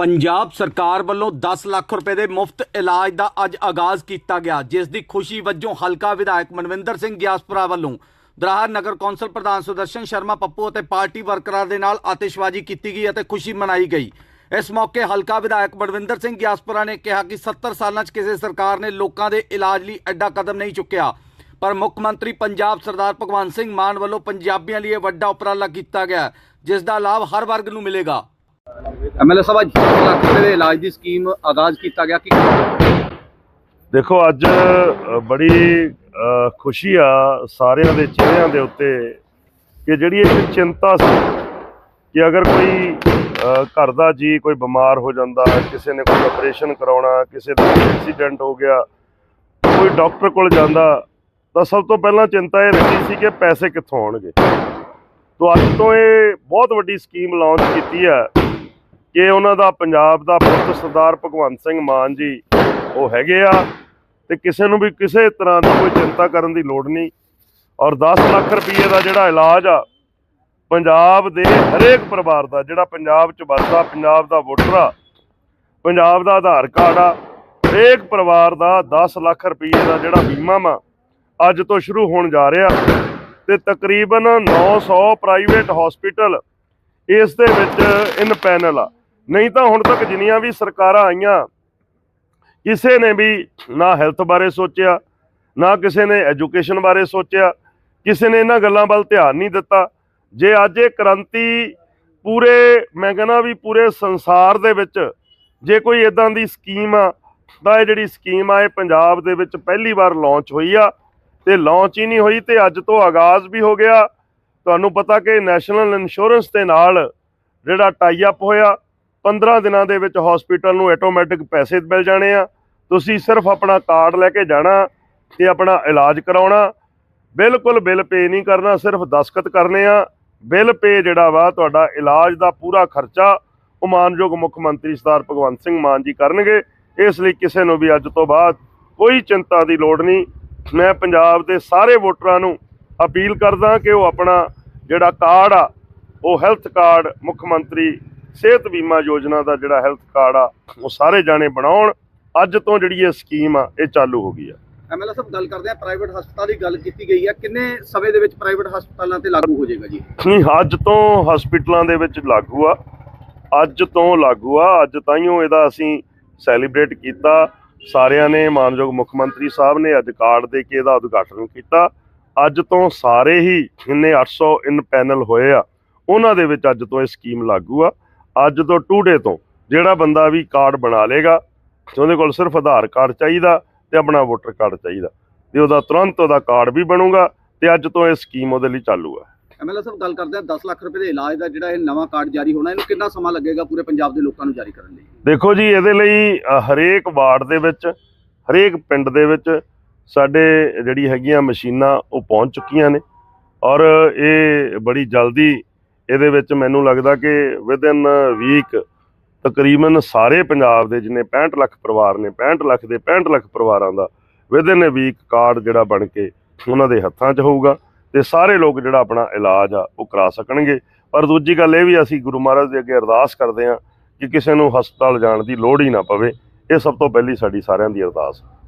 ਪੰਜਾਬ ਸਰਕਾਰ ਵੱਲੋਂ 10 ਲੱਖ ਰੁਪਏ ਦੇ ਮੁਫਤ ਇਲਾਜ ਦਾ ਅੱਜ ਆਗਾਜ਼ ਕੀਤਾ ਗਿਆ, ਜਿਸ ਦੀ ਖੁਸ਼ੀ ਵਜੋਂ ਹਲਕਾ ਵਿਧਾਇਕ ਮਨਵਿੰਦਰ ਸਿੰਘ ਗਿਆਸਪੁਰਾ ਵੱਲੋਂ ਦਰਾਹਰ ਨਗਰ ਕੌਂਸਲ ਪ੍ਰਧਾਨ ਸੁਦਰਸ਼ਨ ਸ਼ਰਮਾ ਪੱਪੂ ਅਤੇ ਪਾਰਟੀ ਵਰਕਰਾਂ ਦੇ ਨਾਲ ਆਤਿਸ਼ਬਾਜ਼ੀ ਕੀਤੀ ਗਈ ਅਤੇ ਖੁਸ਼ੀ ਮਨਾਈ ਗਈ। ਇਸ ਮੌਕੇ ਹਲਕਾ ਵਿਧਾਇਕ ਮਨਵਿੰਦਰ ਸਿੰਘ ਗਿਆਸਪੁਰਾ ਨੇ ਕਿਹਾ ਕਿ 70 ਸਾਲਾਂ 'ਚ ਕਿਸੇ ਸਰਕਾਰ ਨੇ ਲੋਕਾਂ ਦੇ ਇਲਾਜ ਲਈ ਐਡਾ ਕਦਮ ਨਹੀਂ ਚੁੱਕਿਆ, ਪਰ ਮੁੱਖ ਮੰਤਰੀ ਪੰਜਾਬ ਸਰਦਾਰ ਭਗਵੰਤ ਸਿੰਘ ਮਾਨ ਵੱਲੋਂ ਪੰਜਾਬੀਆਂ ਲਈ ਇਹ ਵੱਡਾ ਉਪਰਾਲਾ ਕੀਤਾ ਗਿਆ, ਜਿਸ ਦਾ ਲਾਭ ਹਰ ਵਰਗ ਨੂੰ ਮਿਲੇਗਾ। ਐਮਐਲਏ ਸਾਹਿਬ, ਅੱਜ ਲੱਖ ਰੁਪਏ ਦੇ ਇਲਾਜ ਦੀ ਸਕੀਮ ਆਗਾਜ਼ ਕੀਤਾ ਗਿਆ, ਕਿ ਦੇਖੋ, ਅੱਜ ਬੜੀ ਖੁਸ਼ੀ ਆ ਸਾਰਿਆਂ ਦੇ ਚਿਹਰਿਆਂ ਦੇ ਉੱਤੇ ਕਿ ਜਿਹੜੀ ਇੱਕ ਚਿੰਤਾ ਸੀ ਕਿ ਅਗਰ ਕੋਈ ਘਰ ਦਾ ਜੀ ਕੋਈ ਬਿਮਾਰ ਹੋ ਜਾਂਦਾ, ਕਿਸੇ ਨੇ ਕੋਈ ਆਪਰੇਸ਼ਨ ਕਰਾਉਣਾ, ਕਿਸੇ ਦਾ ਐਕਸੀਡੈਂਟ ਹੋ ਗਿਆ, ਕੋਈ ਡਾਕਟਰ ਕੋਲ ਜਾਂਦਾ, ਤਾਂ ਸਭ ਤੋਂ ਪਹਿਲਾਂ ਚਿੰਤਾ ਇਹ ਰਹਿੰਦੀ ਸੀ ਕਿ ਪੈਸੇ ਕਿੱਥੋਂ ਆਉਣਗੇ। ਤੋਂ ਅੱਜ ਤੋਂ ਇਹ ਬਹੁਤ ਵੱਡੀ ਸਕੀਮ ਲਾਂਚ ਕੀਤੀ ਆ ਕਿ ਉਹਨਾਂ ਦਾ ਪੰਜਾਬ ਦਾ ਪੁੱਤ ਸਰਦਾਰ ਭਗਵੰਤ ਸਿੰਘ ਮਾਨ ਜੀ ਉਹ ਹੈਗੇ ਆ, ਤੇ ਕਿਸੇ ਨੂੰ ਵੀ ਕਿਸੇ ਤਰ੍ਹਾਂ ਦੀ ਕੋਈ ਚਿੰਤਾ ਕਰਨ ਦੀ ਲੋੜ ਨਹੀਂ। ਔਰ 10 ਲੱਖ ਰੁਪਏ ਦਾ ਜਿਹੜਾ ਇਲਾਜ ਆ, ਪੰਜਾਬ ਦੇ ਹਰੇਕ ਪਰਿਵਾਰ ਦਾ, ਜਿਹੜਾ ਪੰਜਾਬ ਚ ਵੱਸਦਾ, ਪੰਜਾਬ ਦਾ ਵੋਟਰ ਆ, ਪੰਜਾਬ ਦਾ ਆਧਾਰ ਕਾਰਡ ਆ, ਹਰੇਕ ਪਰਿਵਾਰ ਦਾ 10 ਲੱਖ ਰੁਪਏ ਦਾ ਜਿਹੜਾ ਬੀਮਾ ਵਾ, ਅੱਜ ਤੋਂ ਸ਼ੁਰੂ ਹੋਣ ਜਾ ਰਿਹਾ। ਤੇ ਤਕਰੀਬਨ 900 ਪ੍ਰਾਈਵੇਟ ਹਸਪੀਟਲ ਇਸ ਦੇ ਵਿੱਚ ਇਨ ਪੈਨਲ ਆ। ਨਹੀਂ ਤਾਂ ਹੁਣ ਤੱਕ ਜਿੰਨੀਆਂ ਵੀ ਸਰਕਾਰਾਂ ਆਈਆਂ, ਕਿਸੇ ਨੇ ਵੀ ਨਾ ਹੈਲਥ ਬਾਰੇ ਸੋਚਿਆ, ਨਾ ਕਿਸੇ ਨੇ ਐਜੂਕੇਸ਼ਨ ਬਾਰੇ ਸੋਚਿਆ, ਕਿਸੇ ਨੇ ਇਹਨਾਂ ਗੱਲਾਂ ਵੱਲ ਧਿਆਨ ਨਹੀਂ ਦਿੱਤਾ। ਜੇ ਅੱਜ ਇਹ ਕ੍ਰਾਂਤੀ ਪੂਰੇ, ਮੈਂ ਕਹਿੰਦਾ ਵੀ ਪੂਰੇ ਸੰਸਾਰ ਦੇ ਵਿੱਚ ਜੇ ਕੋਈ ਇਦਾਂ ਦੀ ਸਕੀਮ ਆ, ਤਾਂ ਇਹ ਜਿਹੜੀ ਸਕੀਮ ਆ, ਇਹ ਪੰਜਾਬ ਦੇ ਵਿੱਚ ਪਹਿਲੀ ਵਾਰ ਲਾਂਚ ਹੋਈ ਆ, ਤੇ ਲਾਂਚ ਹੀ ਨਹੀਂ ਹੋਈ ਤੇ ਅੱਜ ਤੋਂ ਆਗਾਜ਼ ਵੀ ਹੋ ਗਿਆ। ਤੁਹਾਨੂੰ ਪਤਾ ਕਿ ਨੈਸ਼ਨਲ ਇੰਸ਼ੋਰੈਂਸ ਦੇ ਨਾਲ ਜਿਹੜਾ ਟਾਈ ਅਪ ਹੋਇਆ 15 ਦਿਨਾਂ ਦੇ ਵਿੱਚ ਹਸਪੀਟਲ ਨੂੰ ਆਟੋਮੈਟਿਕ ਪੈਸੇ ਮਿਲ ਜਾਣੇ ਆ। ਤੁਸੀਂ ਸਿਰਫ ਆਪਣਾ ਕਾਰਡ ਲੈ ਕੇ ਜਾਣਾ ਤੇ ਆਪਣਾ ਇਲਾਜ ਕਰਾਉਣਾ। ਬਿਲਕੁਲ ਬਿੱਲ ਪੇ ਨਹੀਂ ਕਰਨਾ, ਸਿਰਫ ਦਸਖਤ ਕਰਨੇ ਆ। ਬਿੱਲ ਪੇ ਜਿਹੜਾ ਵਾ, ਤੁਹਾਡਾ ਇਲਾਜ ਦਾ ਪੂਰਾ ਖਰਚਾ ਉਹ ਮਾਨਯੋਗ ਮੁੱਖ ਮੰਤਰੀ ਸਰਦਾਰ ਭਗਵੰਤ ਸਿੰਘ ਮਾਨ ਜੀ ਕਰਨਗੇ। ਇਸ ਲਈ ਕਿਸੇ ਨੂੰ ਵੀ ਅੱਜ ਤੋਂ ਬਾਅਦ ਕੋਈ ਚਿੰਤਾ ਦੀ ਲੋੜ ਨਹੀਂ। ਮੈਂ ਪੰਜਾਬ ਦੇ ਸਾਰੇ ਵੋਟਰਾਂ ਨੂੰ ਅਪੀਲ ਕਰਦਾ ਕਿ ਉਹ ਆਪਣਾ ਜਿਹੜਾ ਕਾਰਡ ਆ, ਉਹ ਹੈਲਥ ਕਾਰਡ ਮੁੱਖ ਮੰਤਰੀ ਸਿਹਤ ਬੀਮਾ ਯੋਜਨਾ ਦਾ ਜਿਹੜਾ ਹੈਲਥ ਕਾਰਡ ਆ ਉਹ ਸਾਰੇ ਜਾਣੇ ਬਣਾਉਣ। ਅੱਜ ਤੋਂ ਜਿਹੜੀ ਇਹ ਸਕੀਮ ਆ ਇਹ ਚਾਲੂ ਹੋ ਗਈ ਆ। ਐਮਐਲਏ ਸਾਹਿਬ ਗੱਲ ਕਰਦੇ ਆ ਪ੍ਰਾਈਵੇਟ ਹਸਪਤਾਲ ਦੀ ਗੱਲ ਕੀਤੀ ਗਈ ਹੈ ਕਿੰਨੇ ਸਮੇਂ ਦੇ ਵਿੱਚ ਪ੍ਰਾਈਵੇਟ ਹਸਪਤਾਲਾਂ ਤੇ ਲਾਗੂ ਹੋ ਜਾਏਗਾ ਜੀ? ਨਹੀਂ ਅੱਜ ਤੋਂ ਹਸਪੀਟਲਾਂ ਦੇ ਵਿੱਚ ਲਾਗੂ ਆ। ਅੱਜ ਤੋਂ ਲਾਗੂ ਆ। ਅੱਜ ਤਾਈਓ ਇਹਦਾ ਅਸੀਂ ਸੈਲੀਬ੍ਰੇਟ ਕੀਤਾ। ਸਾਰਿਆਂ ਨੇ ਮਾਨਯੋਗ ਮੁੱਖ ਮੰਤਰੀ ਸਾਹਿਬ ਨੇ ਅੱਜ ਕਾਰਡ ਦੇ ਕੇ ਇਹਦਾ ਉਦਘਾਟਨ ਕੀਤਾ। ਅੱਜ ਤੋਂ ਸਾਰੇ ਹੀ ਜਿੰਨੇ 800 ਇਨ ਪੈਨਲ ਹੋਏ ਆ ਉਹਨਾਂ ਦੇ ਵਿੱਚ ਅੱਜ ਤੋਂ ਇਹ ਸਕੀਮ ਲਾਗੂ ਆ। ਅੱਜ ਤੋਂ ਟੂਡੇ ਤੋਂ ਜਿਹੜਾ ਬੰਦਾ ਵੀ ਕਾਰਡ ਬਣਾ ਲੇਗਾ ਉਹਦੇ ਕੋਲ ਸਿਰਫ ਆਧਾਰ ਕਾਰਡ ਚਾਹੀਦਾ ਤੇ ਆਪਣਾ ਵੋਟਰ ਕਾਰਡ ਚਾਹੀਦਾ ਤੇ ਉਹਦਾ ਤੁਰੰਤ ਉਹਦਾ ਕਾਰਡ ਵੀ ਬਣੂਗਾ ਤੇ ਅੱਜ ਤੋਂ ਇਹ ਸਕੀਮ ਉਹਦੇ ਲਈ ਚਾਲੂ ਆ। ਐਮਐਲਏ ਸਾਹਿਬ ਗੱਲ ਕਰਦੇ ਆ 10 ਲੱਖ ਰੁਪਏ ਦੇ ਇਲਾਜ ਦਾ ਜਿਹੜਾ ਇਹ ਨਵਾਂ ਕਾਰਡ ਜਾਰੀ ਹੋਣਾ ਇਹਨੂੰ ਕਿੰਨਾ ਸਮਾਂ ਲੱਗੇਗਾ ਪੂਰੇ ਪੰਜਾਬ ਦੇ ਲੋਕਾਂ ਨੂੰ ਜਾਰੀ ਕਰਨ ਲਈ? ਦੇਖੋ ਜੀ ਇਹਦੇ ਲਈ ਹਰੇਕ ਵਾਰਡ ਦੇ ਵਿੱਚ ਹਰੇਕ ਪਿੰਡ ਦੇ ਵਿੱਚ ਸਾਡੇ ਜਿਹੜੀ ਹੈਗੀਆਂ ਮਸ਼ੀਨਾਂ ਉਹ ਪਹੁੰਚ ਚੁੱਕੀਆਂ ਨੇ ਔਰ ਇਹ ਬੜੀ ਜਲਦੀ ਇਹਦੇ ਵਿੱਚ ਮੈਨੂੰ ਲੱਗਦਾ ਕਿ ਵਿਦਨ ਵੀਕ ਤਕਰੀਬਨ ਸਾਰੇ ਪੰਜਾਬ ਦੇ ਜਿੰਨੇ 65 ਲੱਖ ਪਰਿਵਾਰ ਨੇ 65 ਲੱਖ ਦੇ 65 ਲੱਖ ਪਰਿਵਾਰਾਂ ਦਾ ਵਿਦਨ ਵੀਕ ਕਾਰਡ ਜਿਹੜਾ ਬਣ ਕੇ ਉਹਨਾਂ ਦੇ ਹੱਥਾਂ 'ਚ ਹੋਊਗਾ ਤੇ ਸਾਰੇ ਲੋਕ ਜਿਹੜਾ ਆਪਣਾ ਇਲਾਜ ਆ ਉਹ ਕਰਾ ਸਕਣਗੇ। ਪਰ ਦੂਜੀ ਗੱਲ ਇਹ ਵੀ ਅਸੀਂ ਗੁਰੂ ਮਹਾਰਾਜ ਦੇ ਅੱਗੇ ਅਰਦਾਸ ਕਰਦੇ ਹਾਂ ਕਿ ਕਿਸੇ ਨੂੰ ਹਸਪਤਾਲ ਜਾਣ ਦੀ ਲੋੜ ਹੀ ਨਾ ਪਵੇ। ਇਹ ਸਭ ਤੋਂ ਪਹਿਲੀ ਸਾਡੀ ਸਾਰਿਆਂ ਦੀ ਅਰਦਾਸ। ਹੈ